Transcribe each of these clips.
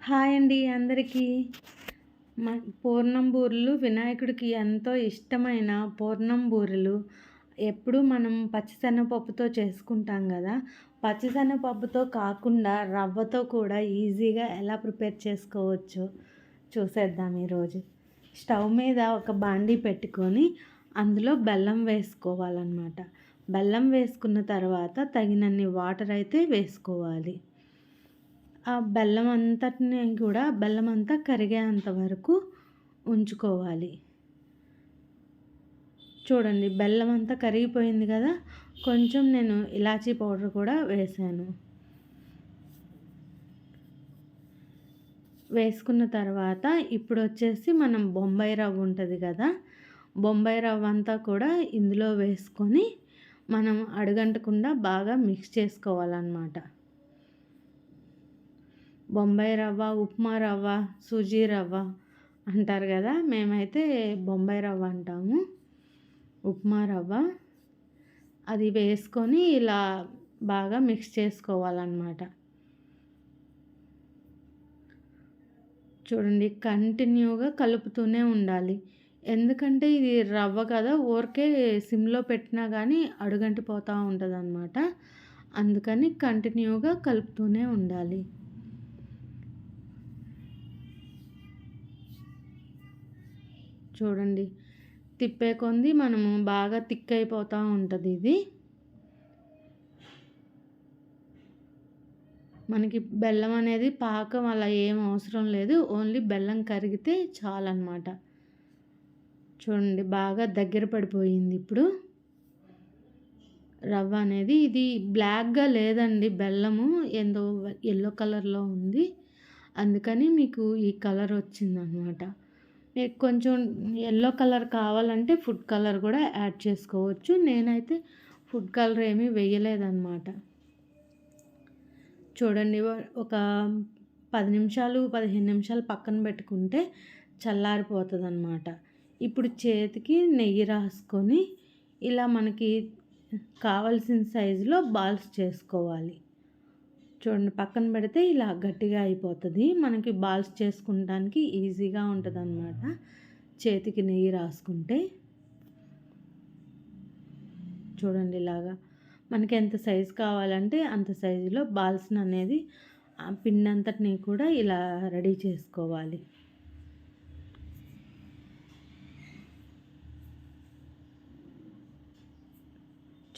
Hi అండి అందరికీ. మా పూర్ణం బూరెలు వినాయకుడికి ఎంతో ఇష్టమైన పూర్ణం బూరెలు ఎప్పుడు మనం పచ్చిశనగపప్పుతో చేసుకుంటాం కదా. పచ్చిశనగపప్పుతో కాకుండా రవ్వతో కూడా ఈజీగా ఎలా ప్రిపేర్ చేసుకోవచ్చో చూసేద్దాం ఈరోజు. స్టవ్ మీద ఒక బాండీ పెట్టుకొని అందులో బెల్లం వేసుకోవాలన్నమాట. బెల్లం వేసుకున్న తర్వాత తగినన్ని వాటర్ అయితే వేసుకోవాలి. ఆ బెల్లం అంతటిని కూడా బెల్లం అంతా కరిగేంత వరకు ఉంచుకోవాలి. చూడండి బెల్లం అంతా కరిగిపోయింది కదా కొంచెం నేను ఇలాచీ పౌడర్ కూడా వేసాను. వేసుకున్న తర్వాత ఇప్పుడు వచ్చేసి మనం బొంబాయి రవ్వ ఉంటుంది కదా బొంబాయి రవ్వ అంతా కూడా ఇందులో వేసుకొని మనం అడుగంటకుండా బాగా మిక్స్ చేసుకోవాలన్నమాట. బొంబాయి రవ్వ ఉప్మా రవ్వ సూజీ రవ్వ అంటారు కదా మేమైతే బొంబాయి రవ్వ అంటాము. ఉప్మా రవ్వ. అది వేసుకొని ఇలా బాగా మిక్స్ చేసుకోవాలన్నమాట. చూడండి కంటిన్యూగా కలుపుతూనే ఉండాలి. ఎందుకంటే ఇది రవ్వ కదా ఊరికే సిమ్లో పెట్టినా కానీ అడుగంటిపోతూ ఉంటుంది అనమాట అందుకని కంటిన్యూగా కలుపుతూనే ఉండాలి. చూడండి. తిప్పే కొంది మనము బాగా థిక్ అయిపోతూ ఉంటుంది ఇది. మనకి బెల్లం అనేది పాకం అలా ఏం అవసరం లేదు. ఓన్లీ బెల్లం కరిగితే చాలన్నమాట. చూడండి బాగా దగ్గర పడిపోయింది ఇప్పుడు. రవ్వ అనేది ఇది బ్లాక్గా లేదండి బెల్లము. ఏందో ఎల్లో కలర్లో ఉంది. అందుకని మీకు ఈ కలర్ వచ్చిందనమాట కొంచెం ఎల్లో కలర్ కావాలంటే ఫుడ్ కలర్ కూడా యాడ్ చేసుకోవచ్చు. నేనైతే ఫుడ్ కలర్ ఏమీ వేయలేదన్నమాట. చూడండి ఒక పది నిమిషాలు పదిహేను నిమిషాలు పక్కన పెట్టుకుంటే చల్లారిపోతుంది అనమాట ఇప్పుడు చేతికి నెయ్యి రాసుకొని ఇలా మనకి కావలసిన సైజులో బాల్స్ చేసుకోవాలి. చూడండి పక్కన పెడితే ఇలా గట్టిగా అయిపోతుంది. మనకి బాల్స్ చేసుకుంటానికి ఈజీగా ఉంటుంది అనమాట చేతికి నెయ్యి రాసుకుంటే. చూడండి ఇలాగా. మనకి ఎంత సైజు కావాలంటే అంత సైజులో బాల్స్ అనేది పిండి అంతటిని కూడా ఇలా రెడీ చేసుకోవాలి.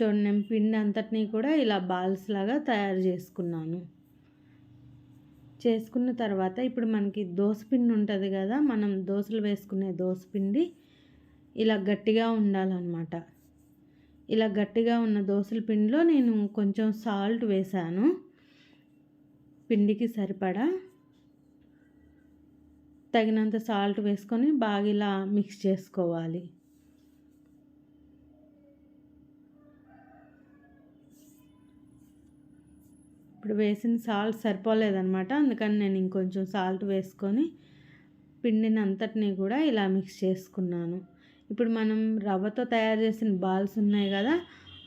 చూడండి నేను పిండి అంతటినీ కూడా ఇలా బాల్స్ లాగా తయారు చేసుకున్నాను. చేసుకున్న తర్వాత ఇప్పుడు మనకి పిండి ఉంటుంది కదా మనం దోశలు వేసుకునే పిండి ఇలా గట్టిగా ఉండాలన్నమాట. ఇలా గట్టిగా ఉన్న దోశల పిండిలో నేను కొంచెం సాల్ట్ వేసాను. పిండికి సరిపడా తగినంత సాల్ట్ వేసుకొని బాగా ఇలా మిక్స్ చేసుకోవాలి. ఇప్పుడు వేసిన సాల్ట్ సరిపోలేదనమాట అందుకని నేను ఇంకొంచెం సాల్ట్ వేసుకొని పిండిని అంతటిని కూడా ఇలా మిక్స్ చేసుకున్నాను. ఇప్పుడు మనం రవ్వతో తయారు చేసిన బాల్స్ ఉన్నాయి కదా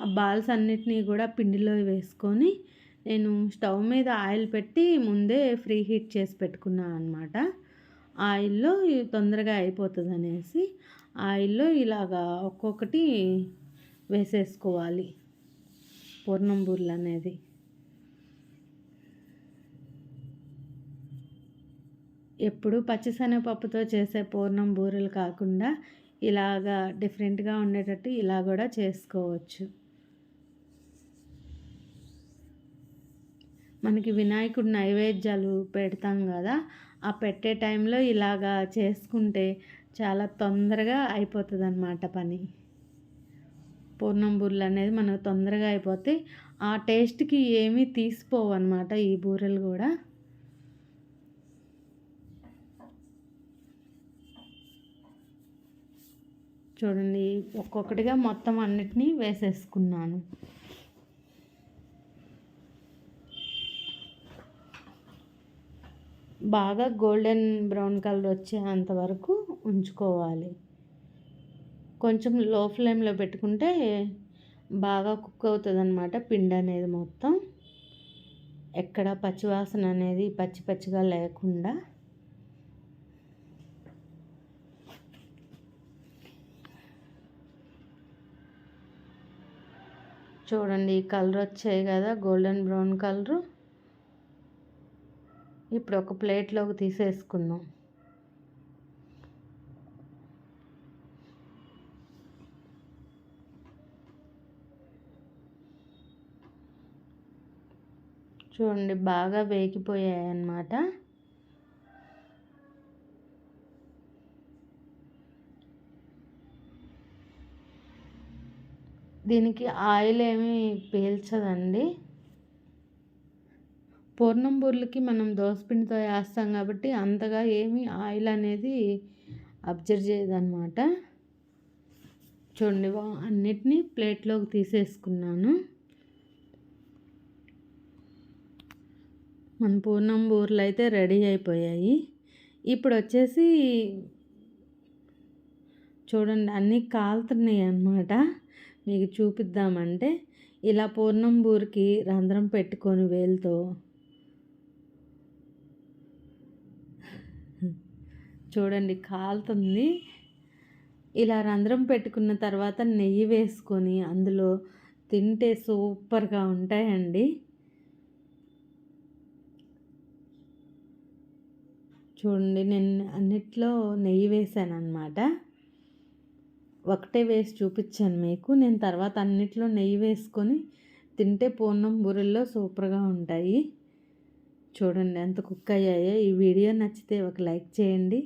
ఆ బాల్స్ అన్నిటినీ కూడా పిండిలో వేసుకొని నేను స్టవ్ మీద ఆయిల్ పెట్టి ముందే ఫ్రీ హీట్ చేసి పెట్టుకున్నాను అనమాట ఆయిల్లో తొందరగా అయిపోతుంది అనేసి ఆయిల్లో ఇలాగా ఒక్కొక్కటి వేసేసుకోవాలి. పూర్ణం బూర్లు అనేది ఎప్పుడు పచ్చిశనగపప్పుతో చేసే పూర్ణం బూరెలు కాకుండా ఇలాగా డిఫరెంట్గా ఉండేటట్టు ఇలా కూడా చేసుకోవచ్చు. మనకి వినాయకుడు నైవేద్యాలు పెడతాం కదా ఆ పెట్టే టైంలో ఇలాగా చేసుకుంటే చాలా తొందరగా అయిపోతుంది అన్నమాట పని. పూర్ణం బూరెలు అనేది మనకు తొందరగా అయిపోతే ఆ టేస్ట్కి ఏమీ తీసిపోవు అనమాట ఈ బూరెలు కూడా. చూడండి ఒక్కొక్కటిగా మొత్తం అన్నిటినీ వేసేసుకున్నాను. బాగా గోల్డెన్ బ్రౌన్ కలర్ వచ్చేంత వరకు ఉంచుకోవాలి. కొంచెం లో ఫ్లేమ్లో పెట్టుకుంటే బాగా కుక్ అవుతుంది అనమాట పిండి అనేది మొత్తం. ఎక్కడ పచ్చివాసన అనేది పచ్చి పచ్చిగా లేకుండా చూడండి ఈ కలర్ వచ్చాయి కదా గోల్డెన్ బ్రౌన్ కలరు. ఇప్పుడు ఒక ప్లేట్లోకి తీసేసుకుందాం. చూడండి బాగా వేగిపోయాయి అన్నమాట దీనికి ఆయిల్ ఏమి పీల్చదండి. పూర్ణం బూర్లకి మనం దోసపిండితో వేస్తాం కాబట్టి అంతగా ఏమి ఆయిల్ అనేది అబ్జర్వ్ చేయదన్నమాట. చూడండి అన్నిటినీ ప్లేట్లోకి తీసేసుకున్నాను. మన పూర్ణం బూరెలు అయితే రెడీ అయిపోయాయి. ఇప్పుడు వచ్చేసి చూడండి అన్నీ కాలుతున్నాయి అన్నమాట మీకు చూపిద్దామంటే ఇలా పూర్ణం బూరికి రంధ్రం పెట్టుకొని వేలుతో చూడండి కాలుతుంది. ఇలా రంధ్రం పెట్టుకున్న తర్వాత నెయ్యి వేసుకొని అందులో తింటే సూపర్గా ఉంటాయండి. చూడండి నేను అన్నిట్లో నెయ్యి వేసాను అనమాట ఒకటే వేసి చూపించాను మీకు. నేను తర్వాత అన్నిట్లో నెయ్యి వేసుకొని తింటే పూర్ణం బూరెల్లో సూపర్గా ఉంటాయి. చూడండి ఎంత కుక్ అయ్యాయో. ఈ వీడియో నచ్చితే ఒక లైక్ చేయండి.